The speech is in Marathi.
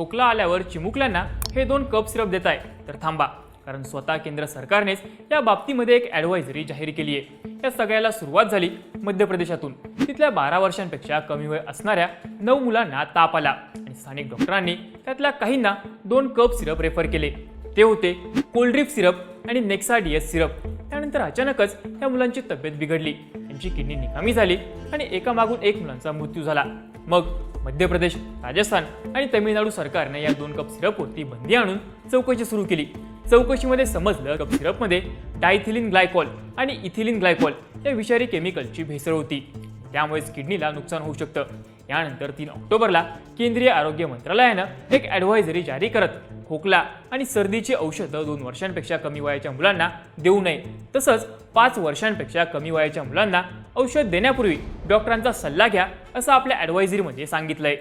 खोकला आल्यावर चिमुकल्यांना हे दोन कप सिरप देत आहे. तर थांबा कारण स्वतः केंद्र सरकारनेच या बाबतीमध्ये एक ॲडवायझरी जाहीर केली आहे. या सगळ्याला सुरुवात झाली मध्य प्रदेशातून तिथल्या बारा वर्षांपेक्षा कमी वय असणाऱ्या नऊ मुलांना ताप आला आणि स्थानिक डॉक्टरांनी त्यातल्या काहींना दोन कप सिरप रेफर केले. ते होते कोल्ड्रिप सिरप आणि नेक्सा डी एस सिरप त्यानंतर अचानकच या मुलांची तब्येत बिघडली. त्यांची किडनी निकामी झाली आणि एकामागून एक मुलांचा मृत्यू झाला. मग मध्य प्रदेश राजस्थान आणि तमिळनाडू सरकारने या दोन कप सिरपवरती बंदी आणून चौकशी सुरू केली. चौकशीमध्ये समजलं कप सिरपमध्ये डायथिलिन ग्लायकॉल आणि इथिलिन ग्लायकॉल या विषारी केमिकलची भेसळ होती. त्यामुळेच किडनीला नुकसान होऊ शकतं. यानंतर तीन ऑक्टोबरला केंद्रीय आरोग्य मंत्रालयानं एक ॲडव्हायझरी जारी करत खोकला आणि सर्दीची औषधं दोन वर्षांपेक्षा कमी वयाच्या मुलांना देऊ नये. तसंच पाच वर्षांपेक्षा कमी वयाच्या मुलांना औषध देण्यापूर्वी डॉक्टरांचा सल्ला घ्या असं आपल्या ॲडव्हायझरीमध्ये सांगितलंय.